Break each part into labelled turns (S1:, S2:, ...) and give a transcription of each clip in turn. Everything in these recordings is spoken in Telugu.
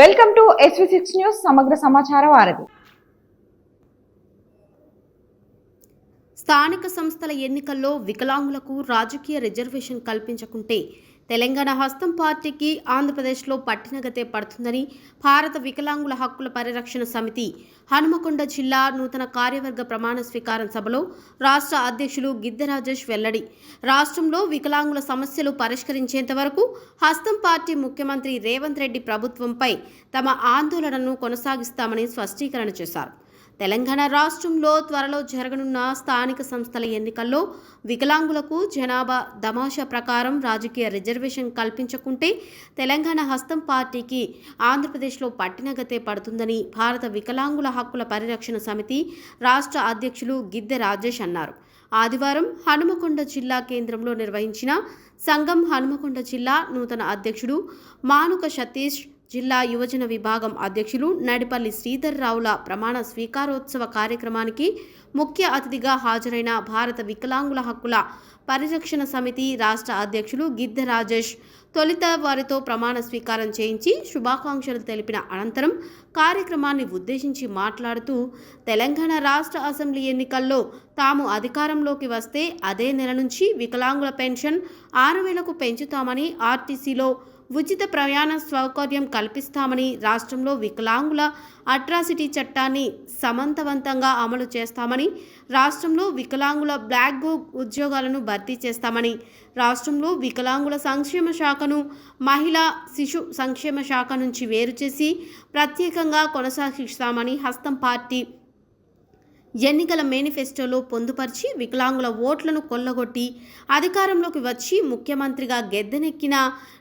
S1: Welcome to S V six news సమగ్ర సమాచార వారధి.
S2: స్థానిక సంస్థల ఎన్నికల్లో వికలాంగులకు రాజకీయ రిజర్వేషన్ కల్పించకుంటే తెలంగాణ హస్తం పార్టీకి ఆంధ్రప్రదేశ్లో పట్టినగతే పడుతుందని భారత వికలాంగుల హక్కుల పరిరక్షణ సమితి హనుమకొండ జిల్లా నూతన కార్యవర్గ ప్రమాణ స్వీకారం సభలో రాష్ట్ర అధ్యక్షులు గిద్దరాజేష్ వెల్లడి. రాష్ట్రంలో వికలాంగుల సమస్యలు పరిష్కరించేంత వరకు హస్తం పార్టీ ముఖ్యమంత్రి రేవంత్ రెడ్డి ప్రభుత్వంపై తమ ఆందోళనను కొనసాగిస్తామని స్పష్టీకరణ చేశారు. తెలంగాణ రాష్ట్రంలో త్వరలో జరగనున్న స్థానిక సంస్థల ఎన్నికల్లో వికలాంగులకు జనాభా దమాషా ప్రకారం రాజకీయ రిజర్వేషన్ కల్పించకుంటే తెలంగాణ హస్తం పార్టీకి ఆంధ్రప్రదేశ్లో పట్టినగతే పడుతుందని భారత వికలాంగుల హక్కుల పరిరక్షణ సమితి రాష్ట్ర అధ్యక్షులు గిద్దె రాజేష్ అన్నారు. ఆదివారం హనుమకొండ జిల్లా కేంద్రంలో నిర్వహించిన సంఘం హనుమకొండ జిల్లా నూతన అధ్యక్షుడు మానుక సతీష్ జిల్లా యువజన విభాగం అధ్యక్షులు నడిపల్లి శ్రీధర్రావుల ప్రమాణ స్వీకారోత్సవ కార్యక్రమానికి ముఖ్య అతిథిగా హాజరైన భారత వికలాంగుల హక్కుల పరిరక్షణ సమితి రాష్ట్ర అధ్యక్షులు గిద్ద రాజేష్ తొలుత వారితో ప్రమాణ స్వీకారం చేయించి శుభాకాంక్షలు తెలిపిన అనంతరం కార్యక్రమాన్ని ఉద్దేశించి మాట్లాడుతూ తెలంగాణ రాష్ట్ర అసెంబ్లీ ఎన్నికల్లో తాము అధికారంలోకి వస్తే అదే నెల నుంచి వికలాంగుల పెన్షన్ ఆరు వేలకు పెంచుతామని ఆర్టీసీలో ఉచిత ప్రయాణ సౌకర్యం కల్పిస్తామని రాష్ట్రంలో వికలాంగుల అట్రాసిటీ చట్టాన్ని సమర్థవంతంగా అమలు చేస్తామని రాష్ట్రంలో వికలాంగుల బ్లాక్ బుక్ ఉద్యోగాలను భర్తీ చేస్తామని రాష్ట్రంలో వికలాంగుల సంక్షేమ శాఖను మహిళా శిశు సంక్షేమ శాఖ నుంచి వేరు చేసి ప్రత్యేకంగా కొనసాగిస్తామని హస్తం పార్టీ ఎన్నికల మేనిఫెస్టోలో పొందుపరిచి వికలాంగుల ఓట్లను కొల్లగొట్టి అధికారంలోకి వచ్చి ముఖ్యమంత్రిగా గెద్దెనెక్కిన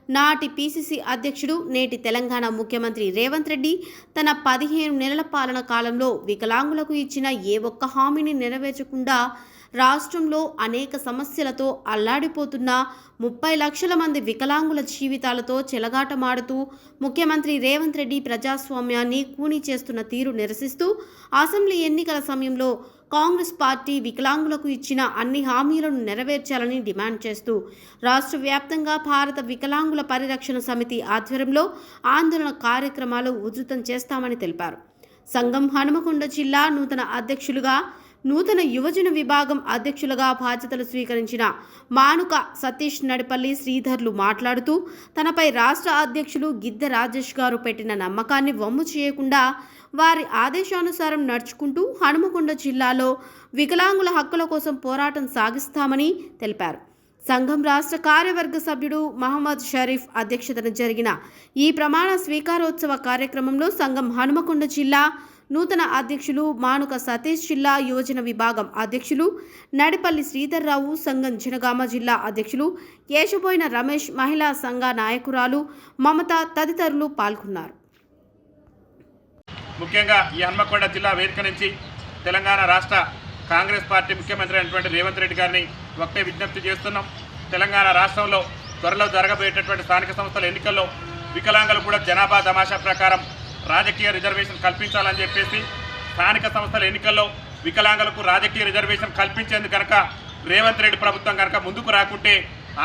S2: నాటి పీసీసీ అధ్యక్షుడు నేటి తెలంగాణ ముఖ్యమంత్రి రేవంత్ రెడ్డి తన పదిహేను నెలల పాలన కాలంలో వికలాంగులకు ఇచ్చిన ఏ ఒక్క హామీని నెరవేర్చకుండా రాష్ట్రంలో అనేక సమస్యలతో అల్లాడిపోతున్న ముప్పై లక్షల మంది వికలాంగుల జీవితాలతో చెలగాటమాడుతూ ముఖ్యమంత్రి రేవంత్ రెడ్డి ప్రజాస్వామ్యాన్ని కూనీ చేస్తున్న తీరు నిరసిస్తూ అసెంబ్లీ ఎన్నికల సమయంలో కాంగ్రెస్ పార్టీ వికలాంగులకు ఇచ్చిన అన్ని హామీలను నెరవేర్చాలని డిమాండ్ చేస్తూ రాష్ట్ర వ్యాప్తంగా భారత వికలాంగుల పరిరక్షణ సమితి ఆధ్వర్యంలో ఆందోళన కార్యక్రమాలు ఉధృతం చేస్తామని తెలిపారు. సంఘం హనుమకొండ జిల్లా నూతన అధ్యక్షులుగా నూతన యువజన విభాగం అధ్యక్షులుగా బాధ్యతలు స్వీకరించిన మానుక సతీష్ నడిపల్లి శ్రీధర్లు మాట్లాడుతూ తనపై రాష్ట్ర అధ్యక్షులు గిద్దె రాజేష్ గారు పెట్టిన నమ్మకాన్ని వమ్ము చేయకుండా వారి ఆదేశానుసారం నడుచుకుంటూ హనుమకొండ జిల్లాలో వికలాంగుల హక్కుల కోసం పోరాటం సాగిస్తామని తెలిపారు. సంఘం రాష్ట్ర కార్యవర్గ సభ్యుడు మహమ్మద్ షరీఫ్ అధ్యక్షతన జరిగిన ఈ ప్రమాణ స్వీకారోత్సవ కార్యక్రమంలో సంఘం హనుమకొండ జిల్లా నూతన అధ్యక్షులు మానుక సతీష్ జిల్లా యువజన విభాగం అధ్యక్షులు నడిపల్లి శ్రీధర్రావు సంఘం జనగామ జిల్లా అధ్యక్షులు కేశబోయిన రమేష్ మహిళా సంఘ నాయకురాలు మమత తదితరులు పాల్గొన్నారు.
S3: ముఖ్యంగా ఈ హన్మకొండ జిల్లా వేదిక నుంచి తెలంగాణ రాష్ట్ర కాంగ్రెస్ పార్టీ ముఖ్యమంత్రి అయినటువంటి రేవంత్ రెడ్డి గారిని ఒకటే విజ్ఞప్తి చేస్తున్నాం. తెలంగాణ రాష్ట్రంలో త్వరలో జరగబోయేటటువంటి స్థానిక సంస్థల ఎన్నికల్లో వికలాంగులు కూడా జనాభా తమాషా ప్రకారం రాజకీయ రిజర్వేషన్ కల్పించాలని చెప్పేసి స్థానిక సంస్థల ఎన్నికల్లో వికలాంగులకు రాజకీయ రిజర్వేషన్ కల్పించేందుకు కనుక రేవంత్ రెడ్డి ప్రభుత్వం కనుక ముందుకు రాకుంటే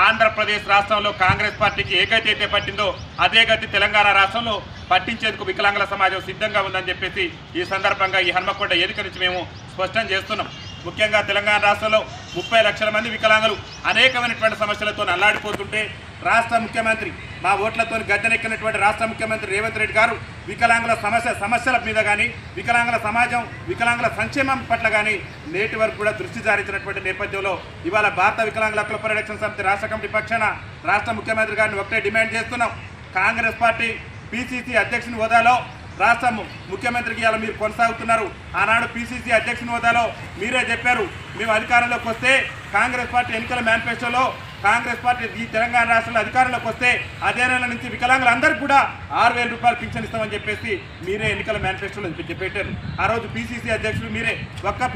S3: ఆంధ్రప్రదేశ్ రాష్ట్రంలో కాంగ్రెస్ పార్టీకి ఏ గతి అయితే పట్టిందో అదే గతి తెలంగాణ రాష్ట్రంలో పట్టించేందుకు వికలాంగుల సమాజం సిద్ధంగా ఉందని చెప్పేసి ఈ సందర్భంగా ఈ హన్మకొండ ఎన్నిక నుంచి మేము స్పష్టం చేస్తున్నాం. ముఖ్యంగా తెలంగాణ రాష్ట్రంలో ముప్పై లక్షల మంది వికలాంగులు అనేకమైనటువంటి సమస్యలతో అల్లాడిపోతుంటే రాష్ట్ర ముఖ్యమంత్రి మా ఓట్లతో గద్దెనెక్కినటువంటి రాష్ట్ర ముఖ్యమంత్రి రేవంత్ రెడ్డి గారు వికలాంగుల సమస్య సమస్యల మీద కానీ వికలాంగుల సమాజం వికలాంగుల సంక్షేమం పట్ల కానీ నేటి వరకు కూడా దృష్టి సారించినటువంటి నేపథ్యంలో ఇవాళ భారత వికలాంగుల హక్కుల పరిరక్షణ సమితి రాష్ట్ర కమిటీ పక్షాన రాష్ట్ర ముఖ్యమంత్రి గారిని ఒకటే డిమాండ్ చేస్తున్నాం. కాంగ్రెస్ పార్టీ పిసిసి అధ్యక్షుని హోదాలో రాష్ట్ర ముఖ్యమంత్రికి ఇలా మీరు కొనసాగుతున్నారు. ఆనాడు పిసిసి అధ్యక్షుని హోదాలో మీరే చెప్పారు. మేము అధికారంలోకి వస్తే కాంగ్రెస్ పార్టీ ఎన్నికల మేనిఫెస్టోలో కాంగ్రెస్ పార్టీ ఈ తెలంగాణ రాష్ట్రంలో అధికారంలోకి వస్తే అదే నెల నుంచి వికలాంగులందరికీ కూడా ఆరు వేల రూపాయలు పింఛన్ ఇస్తామని చెప్పేసి మీరే ఎన్నికల మేనిఫెస్టోలో చెప్పి- ఆ రోజు పిసిసి అధ్యక్షులు మీరే ఒక్క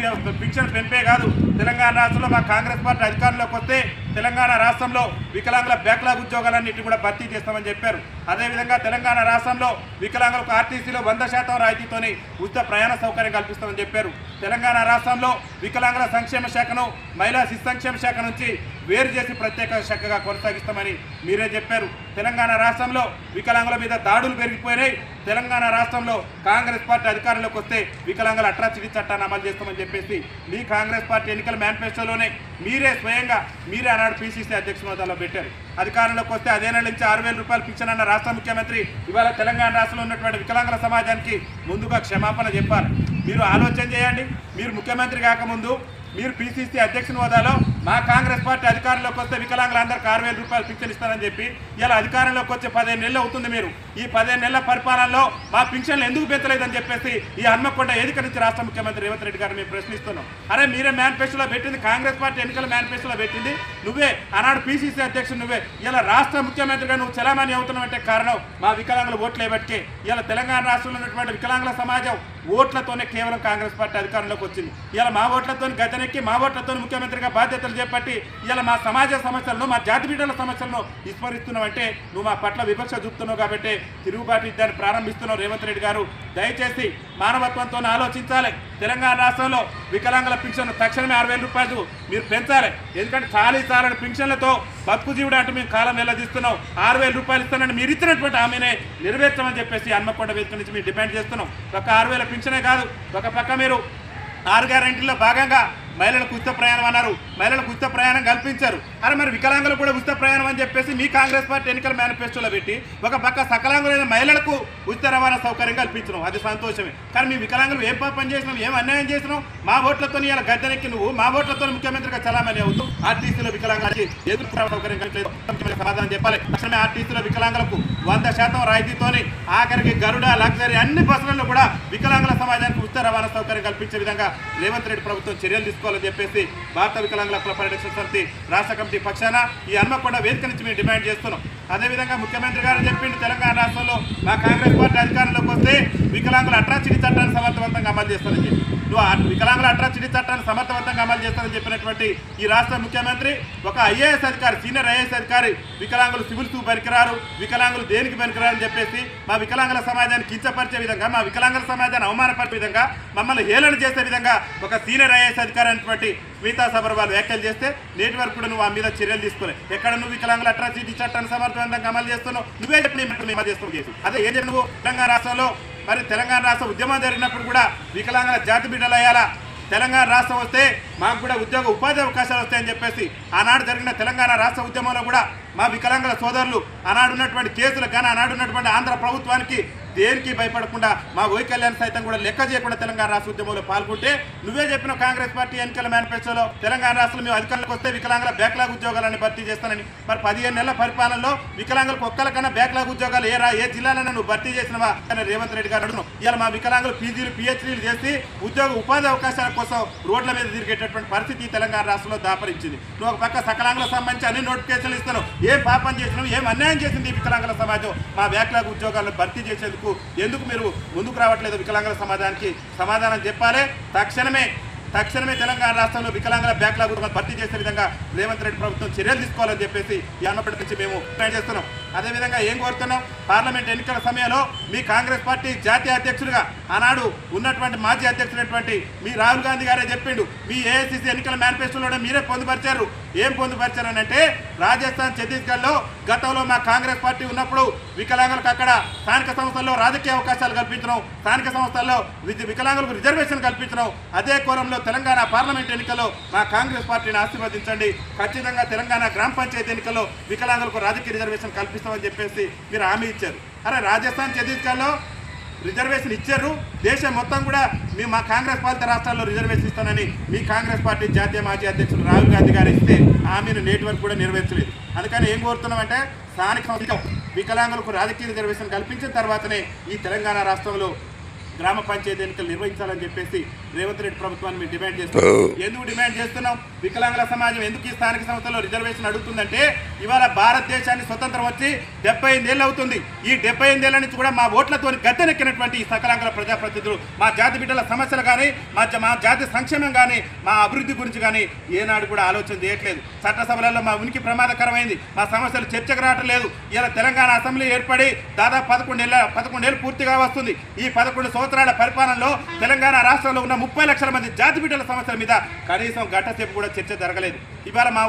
S3: పింఛన్ పెంపే కాదు తెలంగాణ రాష్ట్రంలో మా కాంగ్రెస్ పార్టీ అధికారంలోకి వస్తే తెలంగాణ రాష్ట్రంలో వికలాంగుల బ్యాక్లాగ్ ఉద్యోగాలన్నింటినీ కూడా భర్తీ చేస్తామని చెప్పారు. అదేవిధంగా తెలంగాణ రాష్ట్రంలో వికలాంగులకు ఆర్టీసీలో వంద శాతం రాయితీతోని ఉచిత ప్రయాణ సౌకర్యం కల్పిస్తామని చెప్పారు. తెలంగాణ రాష్ట్రంలో వికలాంగుల సంక్షేమ శాఖను మహిళా శిశు సంక్షేమ శాఖ నుంచి వేరు చేసి ప్రత్యేక శాఖగా కొనసాగిస్తామని మీరే చెప్పారు. తెలంగాణ రాష్ట్రంలో వికలాంగుల మీద దాడులు పెరిగిపోయినాయి. తెలంగాణ రాష్ట్రంలో కాంగ్రెస్ పార్టీ అధికారంలోకి వస్తే వికలాంగుల అట్రాసిటీ చట్టాన్ని అమలు చేస్తామని చెప్పేసి మీ కాంగ్రెస్ పార్టీ ఎన్నికల మేనిఫెస్టోలోనే మీరే స్వయంగా మీరే ఆనాడు పీసీసీ అధ్యక్ష హోదాలో పెట్టారు. అధికారంలోకి వస్తే అదే నెల నుంచి ఆరు వేల రూపాయలు పింఛన్ అన్న రాష్ట్ర ముఖ్యమంత్రి ఇవాళ తెలంగాణ రాష్ట్రంలో ఉన్నటువంటి వికలాంగుల సమాజానికి ముందుగా క్షమాపణ చెప్పాలి. మీరు ఆలోచన చేయండి. మీరు ముఖ్యమంత్రి కాకముందు మీరు పీసీసీ అధ్యక్షుని హోదాలో మా కాంగ్రెస్ పార్టీ అధికారంలోకి వస్తే వికలాంగులందరికీ ఆరు వేల రూపాయలు పింఛన్ ఇస్తారని చెప్పి ఇలా అధికారంలోకి వచ్చే పదిహేను నెలలు అవుతుంది మీరు. ఈ పదిహేను నెలల పరిపాలనలో మా పింఛన్లు ఎందుకు పెంచలేదని చెప్పేసి ఈ హన్మకొండ వేదిక నుంచి రాష్ట్ర ముఖ్యమంత్రి రేవంత్ రెడ్డి గారు మేము ప్రశ్నిస్తున్నాం. అరే మీరే మేనిఫెస్టోలో పెట్టింది కాంగ్రెస్ పార్టీ ఎన్నికల మేనిఫెస్టోలో పెట్టింది. నువ్వే ఆనాడు పీసీసీ అధ్యక్షుడు నువ్వే. ఇలా రాష్ట్ర ముఖ్యమంత్రిగా నువ్వు చలామణి అవుతున్నావంటే కారణం మా వికలాంగుల ఓట్లు బట్టికే ఇలా తెలంగాణ రాష్ట్రంలో ఉన్నటువంటి వికలాంగుల సమాజం ఓట్లతోనే కేవలం కాంగ్రెస్ పార్టీ అధికారంలోకి వచ్చింది. ఇలా మా ఓట్లతో గతనెక్కి మా ఓట్లతో ముఖ్యమంత్రిగా బాధ్యతలు చేపట్టి ఇలా మా సమాజ సమస్యలను మా జాతి బిడ్డల సమస్యలను విస్మరిస్తున్నావంటే నువ్వు మా పట్ల వివక్ష చూపుతున్నావు కాబట్టి తిరుగుబాటు యుద్ధాన్ని ప్రారంభిస్తున్నావు రేవంత్ రెడ్డి గారు దయచేసి మానవత్వంతో ఆలోచించాలి. తెలంగాణ రాష్ట్రంలో వికలాంగుల పింఛన్ తక్షణమే ఆరు వేల రూపాయలు మీరు పెంచాలి. ఎందుకంటే ఖాళీ చాలని పింఛన్లతో బతుకు జీవుడు అంటూ మేము కాలం వెళ్ళదీస్తున్నాం ఆరు వేల రూపాయలు ఇస్తానని మీరు ఇచ్చినటువంటి హామీనే నెరవేర్చమని చెప్పేసి హన్మకొండ వేదిక నుంచి మేము డిమాండ్ చేస్తున్నాం. ఒక ఆరు వేల పింఛనే కాదు ఒక పక్క మీరు ఆరు గ్యారెంటీలో భాగంగా మహిళలకు ఉచిత ప్రయాణం అన్నారు. మహిళలకు ఉచిత ప్రయాణం కల్పించారు. అరే మరి వికలాంగులు కూడా ఉచిత ప్రయాణం అని చెప్పేసి మీ కాంగ్రెస్ పార్టీ ఎన్నికల మేనిఫెస్టోలో పెట్టి ఒక పక్క సకలాంగులైన మహిళలకు ఉచిత రవాణా సౌకర్యం కల్పించడం. అది సంతోషమే. కానీ మీ వికలాంగులు ఏం పాపం చేసినాం ఏం అన్యాయం చేసినాం మా ఓట్లతో ఇలా గద్దెనెక్కి నువ్వు మా ఓట్లతో ముఖ్యమంత్రిగా చలామణి అవుతూ ఆర్టీసీలో వికలాంగులకి ఎదురు సౌకర్యం కల్పించలేదు. సమాధానం చెప్పాలి. తక్షణమే ఆర్టీసీలో వికలాంగులకు వంద శాతం రాయితీతోని ఆఖరికి గరుడ లగ్జరీ అన్ని బస్సులలో కూడా వికలాంగుల సమాజానికి ఉచిత రవాణా సౌకర్యం కల్పించే విధంగా రేవంత్ రెడ్డి ప్రభుత్వం చర్యలు తీసుకోవాలని చెప్పేసి భారత వికలాంగుల హక్కుల పరిరక్షణ సమితి రాష్ట్ర కమిటీ పక్షాన ఈ హన్మకొండ వేదిక నుంచి మేము డిమాండ్ చేస్తున్నాం. అదేవిధంగా ముఖ్యమంత్రి గారు చెప్పిండు తెలంగాణ రాష్ట్రంలో మా కాంగ్రెస్ పార్టీ అధికారంలోకి వస్తే వికలాంగుల అట్రాసిటీ చట్టాన్ని సమర్థవంతంగా అమలు చేస్తానని చెప్పి. వికలాంగుల అట్రాసిటీ చట్టాన్ని సమర్థవంతంగా అమలు చేస్తారని చెప్పినటువంటి ఈ రాష్ట్ర ముఖ్యమంత్రి ఒక ఐఏఎస్ అధికారి సీనియర్ ఐఏఎస్ అధికారి వికలాంగులు సివిల్స్ పనికిరారు వికలాంగులు దేనికి పనికిరారు అని చెప్పేసి మా వికలాంగుల సమాజాన్ని కించపరిచే విధంగా మా వికలాంగుల సమాజాన్ని అవమానపరిచే విధంగా మమ్మల్ని హేళన చేసే విధంగా ఒక సీనియర్ ఐఏఎస్ అధికారి అనేటువంటి స్మితా సబర్వాల్ వ్యాఖ్యలు చేస్తే నేటి వరకు కూడా నువ్వు ఆ మీద చర్యలు తీసుకోలే. ఎక్కడ నువ్వు వికలాంగుల అట్రాసిటీ చట్టాన్ని సమర్థవంతంగా అమలు చేస్తున్నావు? నువ్వే చెప్పి మేము అదే ఏం చెప్పి నువ్వు తెలంగాణ రాష్ట్రంలో మరి తెలంగాణ రాష్ట్ర ఉద్యమం జరిగినప్పుడు కూడా వికలాంగుల జాతి బిడ్డలు తెలంగాణ రాష్ట్రం వస్తే మాకు కూడా ఉద్యోగ ఉపాధి అవకాశాలు వస్తాయని చెప్పేసి ఆనాడు జరిగిన తెలంగాణ రాష్ట్ర ఉద్యమంలో కూడా మా వికలాంగుల సోదరులు ఆనాడు ఉన్నటువంటి కేసులు కానీ ఆనాడు ఉన్నటువంటి ఆంధ్ర ప్రభుత్వానికి దేనికి భయపడకుండా మా వైకల్యాన్ని సైతం కూడా లెక్క చేయకుండా తెలంగాణ రాష్ట్ర ఉద్యమంలో పాల్గొంటే నువ్వే చెప్పిన కాంగ్రెస్ పార్టీ ఎన్నికల మేనిఫెస్టోలో తెలంగాణ రాష్ట్రంలో మేము అధికారులకు వస్తే వికలాంగుల బ్యాక్లాగ్ ఉద్యోగాలను భర్తీ చేస్తానని. మరి పదిహేను నెలల పరిపాలనలో వికలాంగులకు ఒక్కరికన్నా బ్యాక్లాగ్ ఉద్యోగాలు ఏ రా ఏ జిల్లాలైనా నువ్వు భర్తీ చేసినవా? అని రేవంత్ రెడ్డి గారు అడుగును. ఇలా మా వికలాంగులు పీజీలు పిహెచ్డీలు చేసి ఉద్యోగ ఉపాధి అవకాశాల కోసం రోడ్ల మీద తిరిగేటటువంటి పరిస్థితి తెలంగాణ రాష్ట్రంలో దాపరించింది. నువ్వు ఒక పక్క సకలాంగులకు సంబంధించి అన్ని నోటిఫికేషన్లు ఇస్తాను ఏం పాపం చేసినావు? ఏం అన్యాయం చేసింది ఈ వికలాంగుల సమాజం? మా బ్యాక్లాగ్ ఉద్యోగాలను భర్తీ చేసేందుకు ఎందుకు మీరు ముందుకు రావట్లేదు వికలాంగుల సమాజానికి? సమాధానం చెప్పాలి. తక్షణమే తక్షణమే తెలంగాణ రాష్ట్రంలో వికలాంగుల బ్యాక్లాగ్ భర్తీ చేసే విధంగా రేవంత్ రెడ్డి ప్రభుత్వం చర్యలు తీసుకోవాలని చెప్పేసి ఈ అన్నప్పటి నుంచి మేము చేస్తున్నాం. అదేవిధంగా ఏం కోరుతున్నాం? పార్లమెంట్ ఎన్నికల సమయంలో మీ కాంగ్రెస్ పార్టీ జాతీయ అధ్యక్షుడిగా ఆనాడు ఉన్నటువంటి మాజీ అధ్యక్షుడైనటువంటి మీ రాహుల్ గాంధీ గారే చెప్పిండు. మీ ఏఐసిసి ఎన్నికల మేనిఫెస్టోలో మీరే పొందుపరిచారు. ఏం పొందుపరిచారు అంటే రాజస్థాన్ ఛత్తీస్గఢ్లో గతంలో మా కాంగ్రెస్ పార్టీ ఉన్నప్పుడు వికలాంగులకు అక్కడ స్థానిక సంస్థల్లో రాజకీయ అవకాశాలు కల్పించడం స్థానిక సంస్థల్లో విద్య- వికలాంగులకు రిజర్వేషన్ కల్పించడం అదే కోరంలో తెలంగాణ పార్లమెంట్ ఎన్నికల్లో మా కాంగ్రెస్ పార్టీని ఆశీర్వదించండి. ఖచ్చితంగా తెలంగాణ గ్రామ పంచాయతీ ఎన్నికల్లో వికలాంగులకు రాజకీయ రిజర్వేషన్ చేస్తామని చెప్పేసి మీరు హామీ ఇచ్చారు. అరే రాజస్థాన్ ఛత్తీస్గఢ్లో రిజర్వేషన్ ఇచ్చారు. దేశం మొత్తం కూడా మీ మా కాంగ్రెస్ పాలిత రాష్ట్రాల్లో రిజర్వేషన్ ఇస్తానని మీ కాంగ్రెస్ పార్టీ జాతీయ మాజీ అధ్యక్షుడు రాహుల్ గాంధీ గారు ఇస్తే హామీని నేటి వరకు కూడా నెరవేర్చలేదు. అందుకని ఏం కోరుతున్నామంటే స్థానిక సంస్థ వికలాంగులకు రాజకీయ రిజర్వేషన్ కల్పించిన తర్వాతనే ఈ తెలంగాణ రాష్ట్రంలో గ్రామ పంచాయతీ ఎన్నికలు నిర్వహించాలని చెప్పేసి రేవంత్ రెడ్డి ప్రభుత్వాన్ని మేము డిమాండ్ చేస్తున్నాం. ఎందుకు డిమాండ్ చేస్తున్నాం? వికలాంగుల సమాజం ఎందుకు ఈ స్థానిక సంస్థలో రిజర్వేషన్ అడుగుతుందంటే ఇవాళ భారతదేశాన్ని స్వతంత్రం వచ్చి డెబ్బై ఎనిమిదేళ్ళు అవుతుంది. ఈ డెబ్బై ఎనిమిదేళ్ళ నుంచి కూడా మా ఓట్లతో గద్దెనెక్కినటువంటి ఈ సకలాంగుల ప్రజాప్రతినిధులు మా జాతి బిడ్డల సమస్యలు కానీ మా మా జాతి సంక్షేమం కానీ మా అభివృద్ధి గురించి కానీ ఏనాడు కూడా ఆలోచన చేయట్లేదు. చట్టసభలలో మా ఉనికి ప్రమాదకరమైంది. మా సమస్యలు చర్చకు రావటం లేదు. ఇలా తెలంగాణ అసెంబ్లీ ఏర్పడి దాదాపు పదకొండేళ్ళ పదకొండేళ్ళు పూర్తిగా వస్తుంది. ఈ పదకొండు సంవత్సరాల పరిపాలనలో తెలంగాణ రాష్ట్రంలో ఉన్న ముప్పై లక్షల మంది జాతి బిడ్డల సమస్యల మీద కనీసం గంట సేపు కూడా చర్చ జరగలేదు. ఇవాళ మా